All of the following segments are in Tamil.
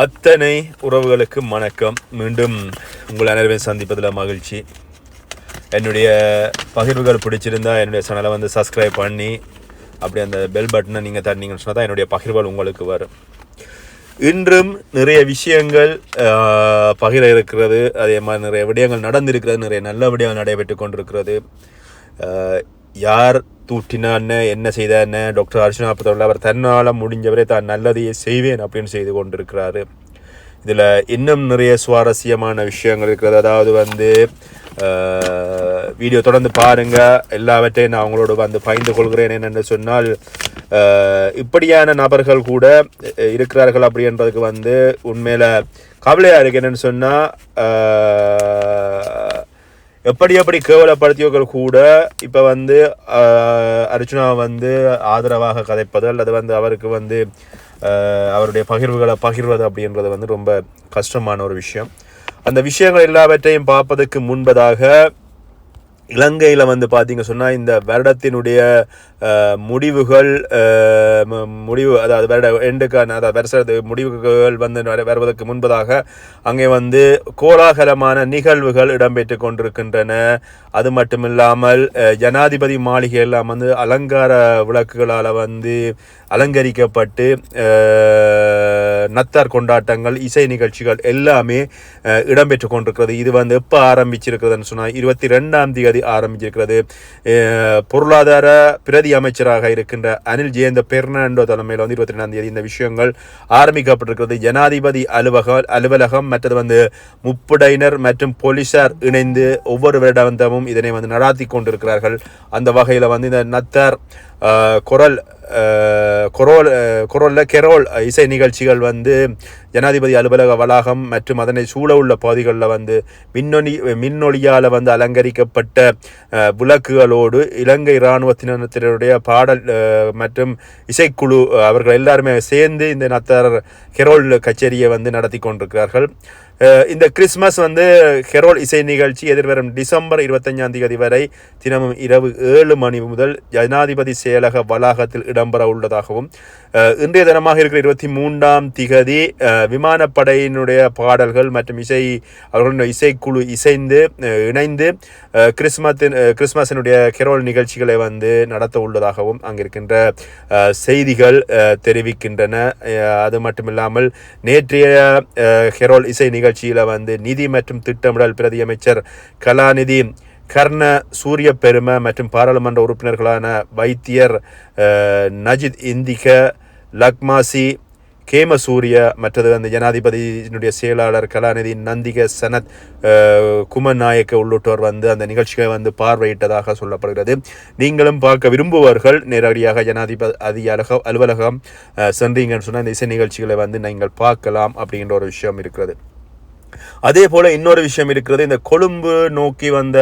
அத்தனை உறவுகளுக்கு வணக்கம். மீண்டும் உங்கள் அனைவரையும் சந்திப்பதில் மகிழ்ச்சி. என்னுடைய பகிர்வுகள் பிடிச்சிருந்தா என்னுடைய சேனலை வந்து சப்ஸ்கிரைப் பண்ணி அப்படி அந்த பெல் பட்டனை நீங்கள் தட்டினீங்கன்னு சொன்னால் தான் என்னுடைய பகிர்வுகள் உங்களுக்கு வரும். இன்றும் நிறைய விஷயங்கள் பகிர இருக்கிறது. அதே மாதிரி நிறைய விடயங்கள் நடந்திருக்கிறது. நிறைய நல்ல விடயங்கள் நடைபெற்று கொண்டிருக்கிறது. யார் தூட்டினான்னு என்ன செய்தான்னு டாக்டர் அர்ஜுனா பத்தவர்கள் அவர் தன்னால் முடிஞ்சவரை தான் நல்லதையே செய்வேன் அப்படின்னு செய்து கொண்டிருக்கிறாரு. இதில் இன்னும் நிறைய சுவாரஸ்யமான விஷயங்கள் இருக்கிறது. அதாவது வந்து வீடியோ தொடர்ந்து பாருங்கள் எல்லாவற்றையும் நான் அவங்களோட வந்து பயந்து கொள்கிறேன் என்னென்னு சொன்னால் இப்படியான நபர்கள் கூட இருக்கிறார்கள் அப்படின்றதுக்கு வந்து உண்மையில் கவலையாக இருக்கு என்னென்னு சொன்னால் எப்படி எப்படி கேவலப்படுத்தியவர்கள் கூட இப்போ வந்து அர்ஜுனா வந்து ஆதரவாக கதைப்பது அல்லது வந்து அவருக்கு வந்து அவருடைய பகிர்வுகளை பகிர்வது அப்படின்றது வந்து ரொம்ப கஷ்டமான ஒரு விஷயம். அந்த விஷயங்கள் எல்லாவற்றையும் பார்ப்பதற்கு முன்பதாக இலங்கையில் வந்து பார்த்தீங்க சொன்னால் இந்த வருடத்தினுடைய முடிவுகள் முடிவு அதாவது வருட எண்டுக்கான அதாவது வருஷத்து முடிவுகள் வந்து வருவதற்கு முன்பதாக அங்கே வந்து கோலாகலமான நிகழ்வுகள் இடம்பெற்று கொண்டிருக்கின்றன. அது மட்டும் இல்லாமல் ஜனாதிபதி மாளிகை எல்லாம் வந்து அலங்கார விளக்குகளால் வந்து அலங்கரிக்கப்பட்டு நத்தார் கொண்டாட்டங்கள் இசை நிகழ்ச்சிகள் எல்லாமே இடம்பெற்று கொண்டிருக்கிறது. இது வந்து எப்போ ஆரம்பிச்சிருக்கிறதுன்னு சொன்னால் இருபத்தி ரெண்டாம் தேதி ஆரம்பிச்சிருக்கிறது. பொருளாதார பிரதி அமைச்சராக இருக்கின்ற அனில் ஜெயந்த பெர்னாண்டோ தலைமையில் வந்து இருபத்தி ரெண்டாம் தேதி இந்த விஷயங்கள் ஆரம்பிக்கப்பட்டிருக்கிறது. ஜனாதிபதி அலுவலக அலுவலகம் மற்றது வந்து முப்படையினர் மற்றும் போலீசார் இணைந்து ஒவ்வொரு வருடாந்தமும் இதனை வந்து நடாத்தி கொண்டிருக்கிறார்கள். அந்த வகையில் வந்து இந்த நத்தார் குரல் கொரோல் குரோல் கெரோல் இசை நிகழ்ச்சிகள் வந்து ஜனாதிபதி அலுவலக வளாகம் மற்றும் அதனை சூழ உள்ள பகுதிகளில் வந்து மின்னொலி மின்னொலியால் வந்து அலங்கரிக்கப்பட்ட விளக்குகளோடு இலங்கை இராணுவத்தினத்தினுடைய பாடல் மற்றும் இசைக்குழு அவர்கள் எல்லாருமே சேர்ந்து இந்த நத்தார் கெரோல் கச்சேரியை வந்து நடத்தி கொண்டிருக்கிறார்கள். இந்த கிறிஸ்மஸ் வந்து ஹெரோல் இசை நிகழ்ச்சி எதிர்வரும் டிசம்பர் இருபத்தஞ்சாம் தேதி வரை தினமும் இரவு ஏழு மணி முதல் ஜனாதிபதி செயலக வளாகத்தில் இடம்பெற உள்ளதாகவும் இன்றைய தினமாக இருக்கிற இருபத்தி மூன்றாம் திகதி விமானப்படையினுடைய பாடல்கள் மற்றும் இசை அவர்களுடைய இசைக்குழு இசைந்து இணைந்து கிறிஸ்மத்தின் கிறிஸ்மஸினுடைய கெரோல் நிகழ்ச்சிகளை வந்து நடத்த உள்ளதாகவும் அங்கிருக்கின்ற செய்திகள் தெரிவிக்கின்றன. அது மட்டுமில்லாமல் நேற்றைய ஹெரோல் இசை நிகழ்ச்சி நிகழ்ச்சியில் வந்து நிதி மற்றும் திட்டமிடல் பிரதி அமைச்சர் கலாநிதி கர்ண சூரிய பெரும மற்றும் பாராளுமன்ற உறுப்பினர்களான வைத்தியர் நஜித் இந்திக லக்மாசி கேமசூரிய மற்றது அந்த ஜனாதிபதியினுடைய செயலாளர் கலாநிதி நந்திக சனத் குமநாயக்க உள்ளிட்டோர் வந்து அந்த நிகழ்ச்சிகளை வந்து பார்வையிட்டதாக சொல்லப்படுகிறது. நீங்களும் பார்க்க விரும்புவர்கள். நேரடியாக ஜனாதிபதி அலுவலக அலுவலகம் சென்றீங்கன்னு சொன்னால் இந்த இசை நிகழ்ச்சிகளை வந்து நீங்கள் பார்க்கலாம் அப்படின்ற ஒரு விஷயம் இருக்கிறது. அதே போல் இன்னொரு விஷயம் இருக்கிறது இந்த கொழும்பு நோக்கி வந்த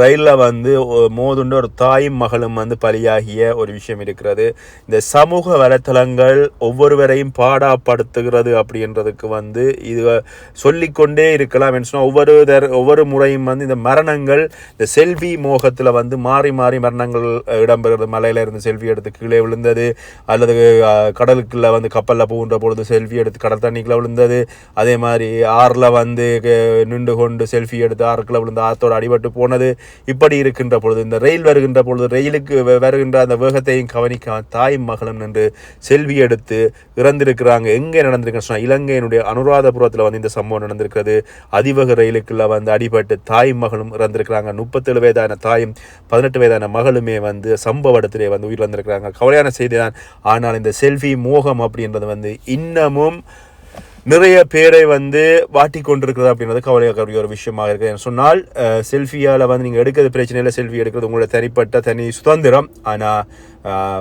ரயிலில் வந்து மோதுண்டு ஒரு தாயும் மகளும் வந்து பலியாகிய ஒரு விஷயம் இருக்கிறது. இந்த சமூக வலைத்தளங்கள் ஒவ்வொருவரையும் பாடாப்படுத்துகிறது அப்படின்றதுக்கு வந்து இது சொல்லிக்கொண்டே இருக்கலாம் என்று சொன்னால் ஒவ்வொரு தர ஒவ்வொரு முறையும் வந்து இந்த மரணங்கள் இந்த செல்வி மோகத்தில் வந்து மாறி மாறி மரணங்கள் இடம்பெறுகிறது. மலையில் இருந்து செல்வி எடுத்து கீழே விழுந்தது அல்லது கடலுக்குள்ளே வந்து கப்பலில் போகின்ற பொழுது செல்வி எடுத்து கடல் தண்ணிக்குள்ளே விழுந்தது. அதே மாதிரி ஆறில் வந்து க- நின்று கொண்டு செல்ஃபி எடுத்து ஆறுக்கில் விழுந்து ஆற்றோடு அடிபட்டு போனது இப்படி இருக்கின்ற பொழுது இந்த ரயில் வருகின்ற பொழுது ரயிலுக்கு வருகின்ற அந்த வேகத்தையும் கவனிக்க தாய் மகளும் நின்று செல்வி எடுத்து இறந்திருக்கிறாங்க. எங்கே நடந்திருக்குன்னு சொன்னால் இலங்கையினுடைய அனுராதபுரத்தில் வந்து இந்த சம்பவம் நடந்திருக்கிறது. அதிவேக ரயிலுக்குள்ள வந்து அடிபட்டு தாய் மகளும் இறந்திருக்கிறாங்க. முப்பத்தேழு வயதான தாயும் பதினெட்டு வயதான மகளுமே வந்து சம்பவ இடத்திலே வந்து உயிரிழந்திருக்கிறாங்க. கவலையான செய்தி தான். ஆனால் இந்த செல்ஃபி மோகம் அப்படின்றது வந்து இன்னமும் நிறைய பேரை வந்து வாட்டி கொண்டிருக்கிறது அப்படின்றது கவலையாக்கக்கூடிய ஒரு விஷயமாக இருக்குது சொன்னால் செல்ஃபியால் வந்து நீங்கள் எடுக்கிறது பிரச்சனை இல்லை செல்ஃபி எடுக்கிறது உங்களோட தனிப்பட்ட தனி சுதந்திரம். ஆனால்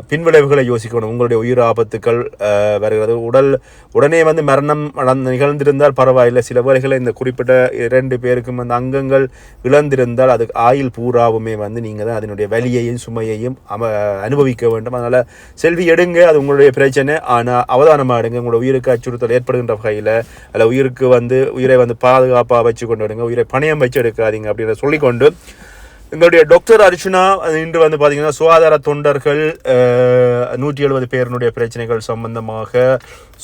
பின்விளைவுகளை யோசிக்கணும். உங்களுடைய உயிர் ஆபத்துக்கள் வருகிறது உடல் உடனே வந்து மரணம் நிகழ்ந்திருந்தால் பரவாயில்லை. சில வேளைகளில் இந்த குறிப்பிட்ட இரண்டு பேருக்கும் வந்து அங்கங்கள் இழந்திருந்தால் அதுக்கு ஆயுள் பூராவுமே வந்து நீங்கள் தான் அதனுடைய வலியையும் சுமையையும் அம அனுபவிக்க வேண்டும். அதனால் செல்வி எடுங்க அது உங்களுடைய பிரச்சனை. ஆனால் அவதானமாக எடுங்க. உங்களோட உயிருக்கு அச்சுறுத்தல் ஏற்படுகின்ற வகையில் அல்ல உயிருக்கு வந்து உயிரை வந்து பாதுகாப்பாக வச்சு கொண்டு விடுங்க உயிரை பணயம் வச்சு எடுக்காதீங்க அப்படின்றத சொல்லிக்கொண்டு எங்களுடைய டாக்டர் அர்ச்சுனா இன்று வந்து பார்த்தீங்கன்னா சுகாதார தொண்டர்கள் நூற்றி எழுபது பேரினுடைய பிரச்சனைகள் சம்பந்தமாக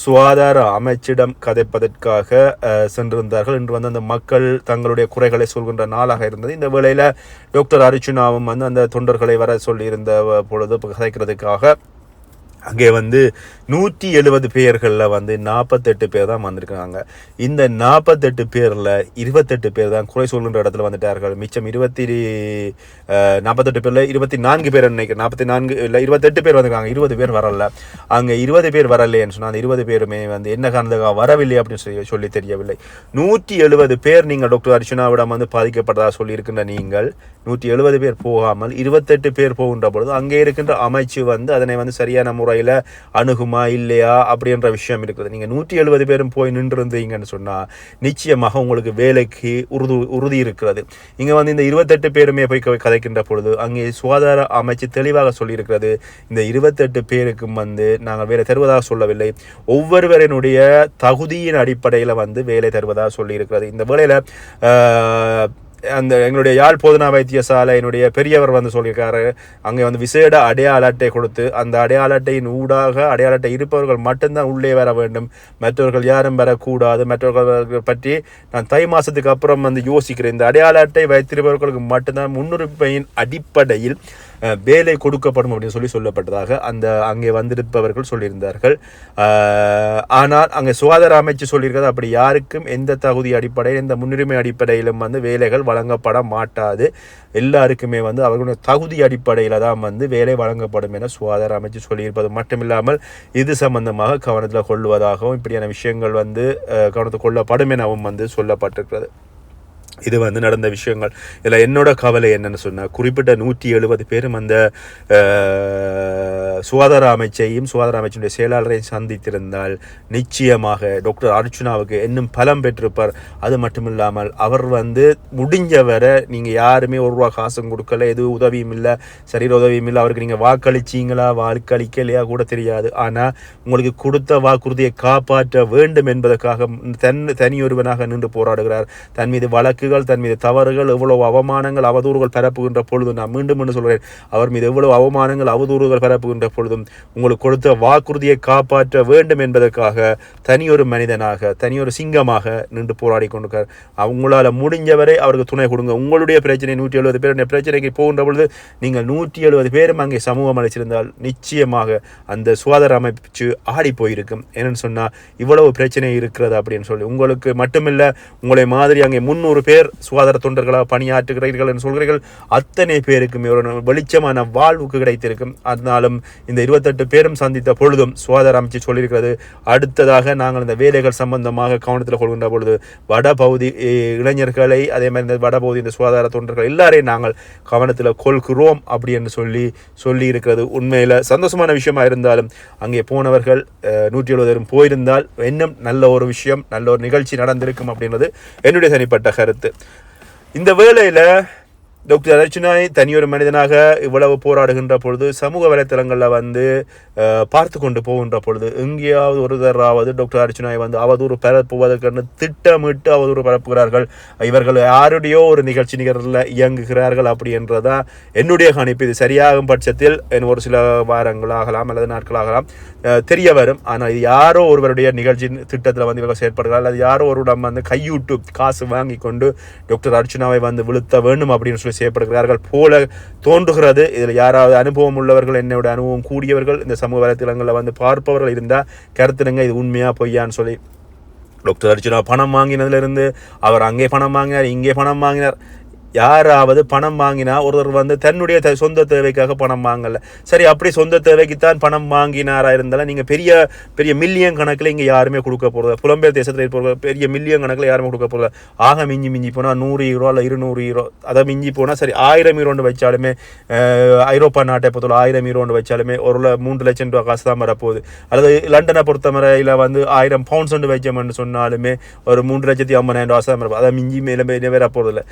சுகாதார அமைச்சிடம் கதைப்பதற்காக சென்றிருந்தார்கள். இன்று வந்து அந்த மக்கள் தங்களுடைய குறைகளை சொல்கின்ற நாளாக இருந்தது. இந்த வேளையில் டாக்டர் அர்ச்சுனாவும் வந்து அந்த தொண்டர்களை வர சொல்லியிருந்த பொழுது கதைக்கிறதுக்காக அங்கே வந்து நூற்றி எழுபது பேர்களில் வந்து நாற்பத்தெட்டு பேர் தான் வந்திருக்காங்க இந்த நாற்பத்தெட்டு பேரில் இருபத்தெட்டு பேர் தான் குறை சொல்கின்ற இடத்துல வந்துட்டார்கள். மிச்சம் இருபத்தி நாற்பத்தெட்டு பேரில் இருபத்தி நான்கு பேர் நினைக்கிறேன். நாற்பத்தி நான்கு இல்லை இருபத்தெட்டு பேர் வந்திருக்காங்க. இருபது பேர் வரல. அங்கே இருபது பேர் வரலைன்னு சொன்னால் அந்த இருபது பேருமே வந்து என்ன காரணத்துக்காக வரவில்லை அப்படின்னு சொல்லி சொல்லி தெரியவில்லை. நூற்றி எழுபது பேர் நீங்கள் டாக்டர் அர்ச்சனாவிடம் வந்து பாதிக்கப்பட்டதாக சொல்லியிருக்கின்ற நீங்கள் நூற்றி எழுபது பேர் போகாமல் இருபத்தெட்டு பேர் போகின்ற பொழுது அங்கே இருக்கின்ற அமைச்சு வந்து அதனை வந்து சரியான முறை முறையில் அணுகுமா இல்லையா அப்படின்ற விஷயம் இருக்குது. நீங்கள் நூற்றி எழுபது பேரும் போய் நின்றுருந்தீங்கன்னு சொன்னால் நிச்சயமாக உங்களுக்கு வேலைக்கு உறுதி உறுதி இருக்கிறது. இங்கே வந்து இந்த இருபத்தெட்டு பேருமே போய் கதைக்கின்ற பொழுது அங்கே சுகாதார அமைச்சு தெளிவாக சொல்லியிருக்கிறது. இந்த இருபத்தெட்டு பேருக்கும் வந்து நாங்கள் வேலை தருவதாக சொல்லவில்லை. ஒவ்வொருவரினுடைய தகுதியின் அடிப்படையில் வந்து வேலை தருவதாக சொல்லியிருக்கிறது. இந்த வேலையில் அந்த எங்களுடைய யாழ் போதனா வைத்தியசாலையினுடைய பெரியவர் வந்து சொல்லியிருக்காரு. அங்கே வந்து விசேட அடையாள அட்டை கொடுத்து அந்த அடையாள அட்டையின் ஊடாக அடையாள அட்டை இருப்பவர்கள் மட்டும்தான் உள்ளே வர வேண்டும். மற்றவர்கள் யாரும் வரக்கூடாது. மற்றவர்கள் பற்றி நான் தை மாதத்துக்கு அப்புறம் வந்து யோசிக்கிறேன். இந்த அடையாள அட்டை வைத்திருப்பவர்களுக்கு மட்டும்தான் முன்னுரிமையின் அடிப்படையில் வேலை கொடுக்கப்படும் அப்படின்னு சொல்லி சொல்லப்பட்டதாக அந்த அங்கே வந்திருப்பவர்கள் சொல்லியிருந்தார்கள். ஆனால் அங்கே சுகாதார அமைச்சு சொல்லியிருக்கிறது அப்படி யாருக்கும் எந்த தகுதி அடிப்படையில் எந்த முன்னுரிமை அடிப்படையிலும் வந்து வேலைகள் வழங்கப்பட மாட்டாது. எல்லாருக்குமே வந்து அவர்களுடைய தகுதி அடிப்படையில் தான் வந்து வேலை வழங்கப்படும் என சுகாதார அமைச்சு சொல்லியிருப்பது மட்டுமில்லாமல் இது சம்பந்தமாக கவனத்தில் கொள்வதாகவும் இப்படியான விஷயங்கள் வந்து கவனத்தில் கொள்ளப்படும் எனவும் வந்து சொல்லப்பட்டிருக்கிறது. இது வந்து நடந்த விஷயங்கள். இதில் என்னோட கவலை என்னென்னு சொன்னால் குறிப்பிட்ட நூற்றி எழுபது பேரும் அந்த சுகாதார அமைச்சையும் சுகாதார அமைச்சனுடைய செயலாளரையும் சந்தித்திருந்தால் நிச்சயமாக டாக்டர் அர்ச்சுனாவுக்கு இன்னும் பலம் பெற்றிருப்பார். அது மட்டும் இல்லாமல் அவர் வந்து முடிஞ்ச வரை நீங்கள் யாருமே ஒரு ரூபா காசும் கொடுக்கல எதுவும் உதவியும் இல்லை சரீர உதவியும் இல்லை அவருக்கு நீங்கள் வாக்களிச்சீங்களா வாக்களிக்கலையா கூட தெரியாது. ஆனால் உங்களுக்கு கொடுத்த வாக்குறுதியை காப்பாற்ற வேண்டும் என்பதற்காக தன் தனியொருவனாக நின்று போராடுகிறார். தன் மீது வழக்கு வழக்குகள் தன் மீது தவறுகள் எவ்வளவு அவமானங்கள் அவதூறுகள் பரப்புகின்ற பொழுது நான் மீண்டும் என்று சொல்கிறேன் அவர் மீது எவ்வளவு அவமானங்கள் அவதூறுகள் பரப்புகின்ற பொழுதும் உங்களுக்கு கொடுத்த வாக்குறுதியை காப்பாற்ற வேண்டும் என்பதற்காக தனியொரு மனிதனாக தனியொரு சிங்கமாக நின்று போராடி கொண்டிருக்கார். அவங்களால முடிஞ்சவரை அவருக்கு துணை கொடுங்க. உங்களுடைய பிரச்சனை நூற்றி எழுபது பேருடைய பிரச்சனைக்கு போகின்ற பொழுது நீங்கள் நூற்றி எழுபது பேரும் அங்கே சமூகம் அளிச்சிருந்தால் நிச்சயமாக அந்த சுகாதார அமைச்சு ஆடி போயிருக்கும். என்னன்னு சொன்னால் இவ்வளவு பிரச்சனை இருக்கிறது அப்படின்னு சொல்லி. உங்களுக்கு மட்டுமில்லை உங்களை மாதிரி அங்கே முந்நூறு பேர் பேர் சுகாதார தொண்டர்களாக பணியாற்றுகிறீர்கள் என்று சொல்கிறீர்கள். அத்தனை பேருக்கும் ஒரு வெளிச்சமான வாழ்வுக்கு கிடைத்திருக்கும். அதனாலும் இந்த இருபத்தெட்டு பேரும் சந்தித்த பொழுதும் சுகாதார அமைச்சு சொல்லியிருக்கிறது. அடுத்ததாக நாங்கள் இந்த வேலைகள் சம்பந்தமாக கவனத்தில் கொள்கின்ற பொழுது வடபகுதி இளைஞர்களை அதே மாதிரி இந்த வடபகுதி இந்த சுகாதார தொண்டர்கள் எல்லாரையும் நாங்கள் கவனத்தில் கொள்கிறோம் அப்படி என்று சொல்லி சொல்லி இருக்கிறது உண்மையில் சந்தோஷமான விஷயமா இருந்தாலும் அங்கே போனவர்கள் நூற்றி எழுபது போயிருந்தால் இன்னும் நல்ல ஒரு விஷயம் நல்ல ஒரு நிகழ்ச்சி நடந்திருக்கும் அப்படின்றது என்னுடைய தனிப்பட்ட கருத்து. இந்த வேலையில் டாக்டர் அர்ச்சனாய் தனியொரு மனிதனாக இவ்வளவு போராடுகின்ற பொழுது சமூக வலைத்தளங்களில் வந்து பார்த்து கொண்டு போகின்ற பொழுது எங்கேயாவது ஒரு தராவது டாக்டர் அர்ச்சனாய் வந்து அவதூறு பரப்புவதற்கென்று திட்டமிட்டு அவதூறு பரப்புகிறார்கள். இவர்கள் யாருடையோ ஒரு நிகழ்ச்சி நிகழ்வில் இயங்குகிறார்கள் அப்படி என்றதான் என்னுடைய கணிப்பு. இது சரியாகும் பட்சத்தில் என் ஒரு சில வாரங்களாகலாம் அல்லது நாட்கள் ஆகலாம் தெரிய வரும். ஆனால் இது யாரோ ஒருவருடைய நிகழ்ச்சி திட்டத்தில் வந்து இவர்கள் செயற்படுகிறார்கள். அது யாரோ ஒருவரிடம் வந்து கையூட்டு காசு வாங்கி கொண்டு டாக்டர் அர்ச்சனாவை வந்து விழுத்த வேண்டும் அப்படின்னு சொல்லி செய்யப்படுகிறார்கள் போல தோன்றுகிறது. இதில் யாராவது அனுபவம் உள்ளவர்கள் என்னோட அனுபவம் கூடியவர்கள் இந்த சமூக வலைத்தளங்களில் வந்து பார்ப்பவர்கள் இருந்தால் கருத்துடுங்க இது உண்மையா பொய்யான்னு சொல்லி. டாக்டர் அர்ஜுனா பணம் வாங்கினதுலேருந்து அவர் அங்கே பணம் வாங்கினார் இங்கே பணம் வாங்கினார். யாராவது பணம் வாங்கினா ஒருவர் வந்து தன்னுடைய சொந்த தேவைக்காக பணம் வாங்கல. சரி அப்படி சொந்த தேவைக்குத்தான் பணம் வாங்கினாராக இருந்தாலும் நீங்கள் பெரிய பெரிய மில்லியன் கணக்கில் இங்கே யாருமே கொடுக்க போகிறது புலம்பெயர் தேசத்தில் இருப்பவர்கள் பெரிய மில்லியன் கணக்கில் யாருமே கொடுக்க போகிறது ஆக மிஞ்சி மிஞ்சி போனால் நூறு ஈரோ இல்லை இருநூறு ஈரோ. அதை மிஞ்சி போனால் சரி ஆயிரம் ஈரோண்டு வச்சாலுமே ஐரோப்பா நாட்டை பொறுத்தவரை ஆயிரம் ஈரோண்டு வச்சாலுமே ஒரு மூன்று லட்சம் ரூபா காசு தான் வரப்போகுது. அல்லது லண்டனை பொறுத்தவரையில் வந்து ஆயிரம் பவுண்ட்ஸ் ஒன்று வைச்சோம்னு சொன்னாலுமே ஒரு மூன்று லட்சத்தி ஐம்பதாயிரம் ரூபா தான் வரப்போகுது. அதை மிஞ்சி மேலே மேலே வர போகிறதில்ல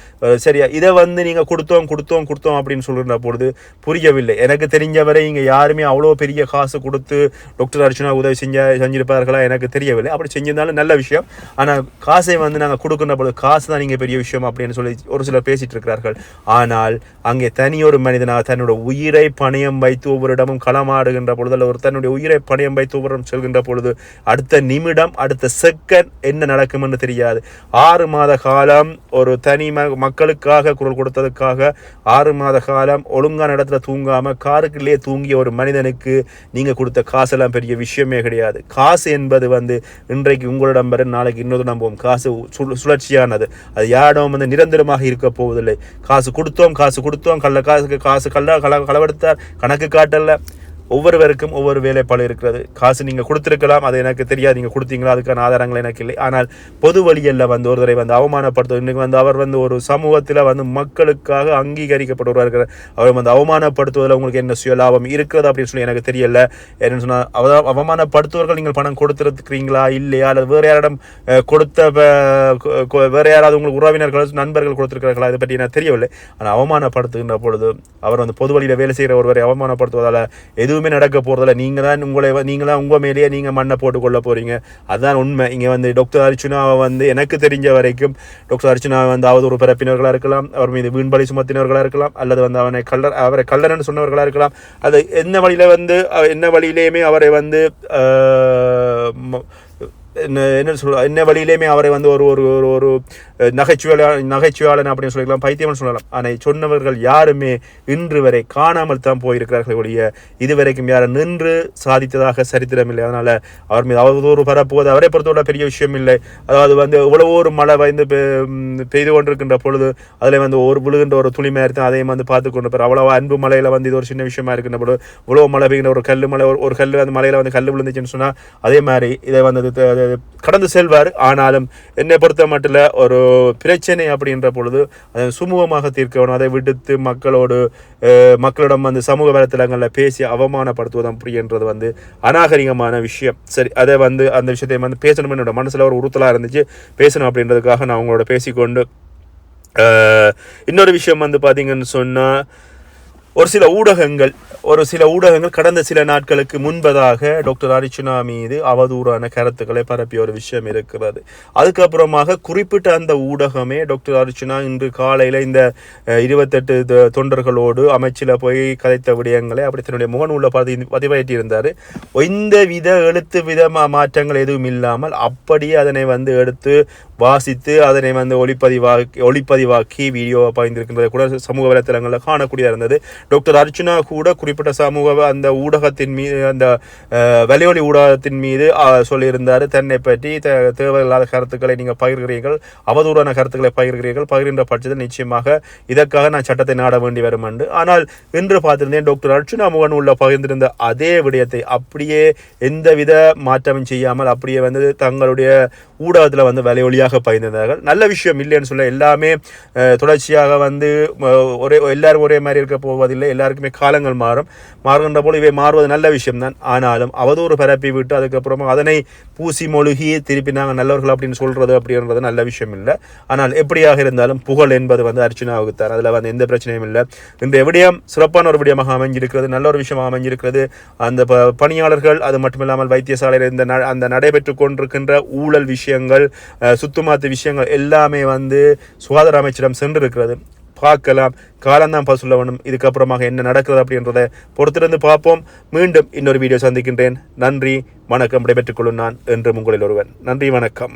சரியா இதை வந்து நீங்கள் கொடுத்தோம் கொடுத்தோம் கொடுத்தோம் அப்படின்னு சொல்கிற பொழுது புரியவில்லை. எனக்கு தெரிஞ்சவரை இங்கே யாருமே அவ்வளோ பெரிய காசு கொடுத்து டாக்டர் அர்ச்சனா உதவி செஞ்ச செஞ்சிருப்பார்களா எனக்கு தெரியவில்லை. அப்படி செஞ்சிருந்தாலும் நல்ல விஷயம். ஆனால் காசை வந்து நாங்கள் கொடுக்குற பொழுது காசு தான் நீங்கள் பெரிய விஷயம் அப்படின்னு சொல்லி ஒரு சிலர் பேசிகிட்டு இருக்கிறார்கள். ஆனால் அங்கே தனியொரு மனிதனாக தன்னோட உயிரை பணயம் வைத்து ஒவ்வொரு இடமும் களமாடுகின்ற பொழுது அல்ல ஒரு தன்னுடைய உயிரை பணயம் வைத்து ஒவ்வொரு செல்கின்ற பொழுது அடுத்த நிமிடம் அடுத்த செகண்ட் என்ன நடக்கும்னு தெரியாது. ஆறு மாத காலம் ஒரு தனி ம- மக்களுக்காக குரல் கொடுத்ததுக்காக ஆறு மாத காலம் ஒழுங்கான இடத்துல தூங்காமல் காருக்குள்ளே தூங்கிய ஒரு மனிதனுக்கு நீங்கள் கொடுத்த காசெல்லாம் பெரிய விஷயமே கிடையாது. காசு என்பது வந்து இன்றைக்கு உங்களிடம் வர நாளைக்கு இன்னொரு நம்புவோம் காசு சு- சுழற்சியானது. அது யாரிடம் வந்து நிரந்தரமாக இருக்க போவதில்லை. காசு கொடுத்தோம் காசு கொடுத்தோம். கள்ள காசுக்கு காசு கள்ள கள களவெடுத்தார். கணக்கு காட்டல. ஒவ்வொருவருக்கும் ஒவ்வொரு வேலைப்பாடு இருக்கிறது. காசு நீங்கள் கொடுத்துருக்கலாம் அது எனக்கு தெரியாது. நீங்கள் கொடுத்தீங்களா அதுக்கான ஆதாரங்கள் எனக்கு இல்லை. ஆனால் பொது வழியில் வந்து ஒருத்தரை வந்து அவமானப்படுத்த இன்றைக்கு வந்து அவர் வந்து ஒரு சமூகத்தில் வந்து மக்களுக்காக அங்கீகரிக்கப்படுவராக இருக்கிறார். அவர் வந்து அவமானப்படுத்துவதில் உங்களுக்கு என்ன சுய லாபம் இருக்கிறது அப்படின்னு சொல்லி எனக்கு தெரியல. என்னன்னு சொன்னால் அவ அவமானப்படுத்துவர்கள் நீங்கள் பணம் கொடுத்துருக்கிறீங்களா இல்லையா? அல்லது வேறு யாரிடம் கொடுத்த வேறு யாராவது உங்களுக்கு உறவினர்கள் நண்பர்கள் கொடுத்துருக்கிறார்களா? இதை பற்றி எனக்கு தெரியவில்லை. ஆனால் அவமானப்படுத்துகின்ற பொழுது அவர் வந்து பொது வழியில் வேலை செய்கிற ஒருவரை அவமானப்படுத்துவதால் எதுவும் நடக்க போகிறதில்ல நீங்கள் தான் உங்களை நீங்கள் தான் உங்கள் மேலேயே நீங்கள் மண்ணை போட்டுக்கொள்ள போகிறீங்க அதுதான் உண்மை. இங்கே வந்து டாக்டர் அர்ச்சுனாவை வந்து எனக்கு தெரிஞ்ச வரைக்கும் டாக்டர் அர்ச்சுனா வந்து அவதூறு பிறப்பினர்களாக இருக்கலாம். அவர் மீது வீண்பலி சுமத்தினர்களாக இருக்கலாம். அல்லது வந்து அவனை கல்லர் அவரை கல்லர்னு சொன்னவர்களாக இருக்கலாம். அது என்ன வழியில் வந்து என்ன வழியிலேயுமே அவரை வந்து என்ன என்ன சொல்ல என்ன வழியிலேயுமே அவரை வந்து ஒரு ஒரு ஒரு ஒரு நகைச்சுவையாளர் நகைச்சுவையாளன் அப்படின்னு சொல்லிக்கலாம் பைத்தியம்னு சொல்லலாம். ஆனால் சொன்னவர்கள் யாருமே இன்று வரை காணாமல் தான் போயிருக்கிறார்கள் ஒழிய இதுவரைக்கும் யாரும் நின்று சாதித்ததாக சரித்திரம் இல்லை. அதனால் அவர் மீது அவதூறு பரப்புவது அவரை பொறுத்தவரை பெரிய விஷயம் இல்லை. அதாவது வந்து இவ்வளவு ஒரு மழை வந்து பெ- பெய்து கொண்டிருக்கின்ற பொழுது அதில் வந்து ஒரு விழுகின்ற ஒரு துளி மாதிரி தான் அதையும் வந்து பார்த்து கொண்டு போய் அவ்வளோ அன்பு மலையில் வந்து இது ஒரு சின்ன விஷயமா இருக்கின்ற பொழுது இவ்வளோ மழை பெய்கின்ற ஒரு கல் மலை ஒரு- கல் அந்த மலையில் வந்து கல் விழுந்துச்சுன்னு சொன்னால் அதே மாதிரி இதை வந்து கடந்து செல்வார். ஆனாலும் என்னை பொறுத்த மட்டும் ஒரு பிரச்சனை அப்படின்ற பொழுது அதை சுமூகமாக தீர்க்க வேணும். அதை விடுத்து மக்களோடு மக்களிடம் வந்து சமூக வலைத்தளங்களில் பேசி அவமானப்படுத்துவது அப்படின்றது வந்து அநாகரிகமான விஷயம். சரி அதை வந்து அந்த விஷயத்தை வந்து பேசணும்னு என்னோட மனசில் ஒரு உறுத்தலாக இருந்துச்சு. பேசணும் அப்படின்றதுக்காக நான் அவங்களோட பேசிக்கொண்டு இன்னொரு விஷயம் வந்து பார்த்தீங்கன்னு சொன்னால் ஒரு சில ஊடகங்கள் ஒரு சில ஊடகங்கள் கடந்த சில நாட்களுக்கு முன்பதாக டாக்டர் அர்ச்சனா மீது அவதூறான கருத்துக்களை பரப்பிய ஒரு விஷயம் இருக்கிறது. அதுக்கப்புறமாக குறிப்பிட்ட அந்த ஊடகமே டாக்டர் அர்ச்சனா இன்று காலையில் இந்த இருபத்தெட்டு த- தொண்டர்களோடு அமைச்சில் போய் கதைத்த விடயங்களை அப்படி தன்னுடைய முகநூலில் பதி பதிவாயிட்டு எந்த வித எழுத்து வித மாற்றங்கள் எதுவும் இல்லாமல் அப்படியே அதனை வந்து எடுத்து வாசித்து அதனை வந்து ஒளிப்பதிவாக்கி ஒளிப்பதிவாக்கி வீடியோ பதிந்திருக்கின்றதை கூட சமூக வலைத்தளங்களில் காணக்கூடியதாக இருந்தது. டாக்டர் அர்ச்சுனா கூட குறிப்பிட்ட சமூக அந்த ஊடகத்தின் மீது அந்த அஹ், ஊடகத்தின் மீது சொல்லியிருந்தார். தன்னை பற்றி தே- தேவையில்லாத கருத்துக்களை நீங்கள் பகிர்கிறீர்கள் அவதூறான கருத்துக்களை பகிர்கிறீர்கள் பகிர்கின்ற பட்சத்தில் நிச்சயமாக இதற்காக நான் சட்டத்தை நாட வேண்டி வரும் என்று. ஆனால் இன்று பார்த்திருந்தேன் டாக்டர் அர்ச்சுனா முகன் உள்ள பகிர்ந்திருந்த அதே விடயத்தை அப்படியே எந்தவித மாற்றமும் செய்யாமல் அப்படியே வந்து தங்களுடைய ஊடகத்தில் வந்து நன்றாக பகிர்ந்திருந்தார்கள் நல்ல விஷயம் இல்லைன்னு சொல்ல எல்லாமே தொடர்ச்சியாக வந்து ஒரே எல்லாரும் ஒரே மாதிரி இருக்க போவதில்லை. எல்லாருக்குமே காலங்கள் மாறும். மாறுகின்ற போல இவை மாறுவது நல்ல விஷயம்தான். ஆனாலும் அவதூறு பரப்பி விட்டு அதுக்கப்புறமா அதனை பூசி மொழுகி திருப்பி நாங்கள் நல்லவர்கள் அப்படின்னு சொல்றது அப்படின்றது நல்ல விஷயம் இல்லை. ஆனால் எப்படியாக இருந்தாலும் புகழ் என்பது வந்து அர்ச்சனாவுக்கு தான் அதில் வந்து எந்த பிரச்சனையும் இல்லை. இந்த விடயம் சிறப்பான ஒரு விடயமாக அமைஞ்சிருக்கிறது. நல்ல ஒரு விஷயமாக அமைஞ்சிருக்கிறது. அந்த ப- பணியாளர்கள் அது மட்டுமில்லாமல் வைத்தியசாலையில் இந்த அந்த நடைபெற்று கொண்டிருக்கின்ற ஊழல் விஷயங்கள் சுத்த குத்துமாத்து விஷயங்கள் எல்லாமே வந்து சுகாதார அமைச்சிடம் சென்றிருக்கிறது. பார்க்கலாம். காலம்தான் சொல்ல வேணும். இதுக்கப்புறமாக என்ன நடக்கிறது அப்படின்றத பொறுத்திருந்து பார்ப்போம். மீண்டும் இன்னொரு வீடியோ சந்திக்கின்றேன். நன்றி. வணக்கம். விடைபெற்றுக் கொள்ளும் நான் என்றும் உங்களில் ஒருவன். நன்றி. வணக்கம்.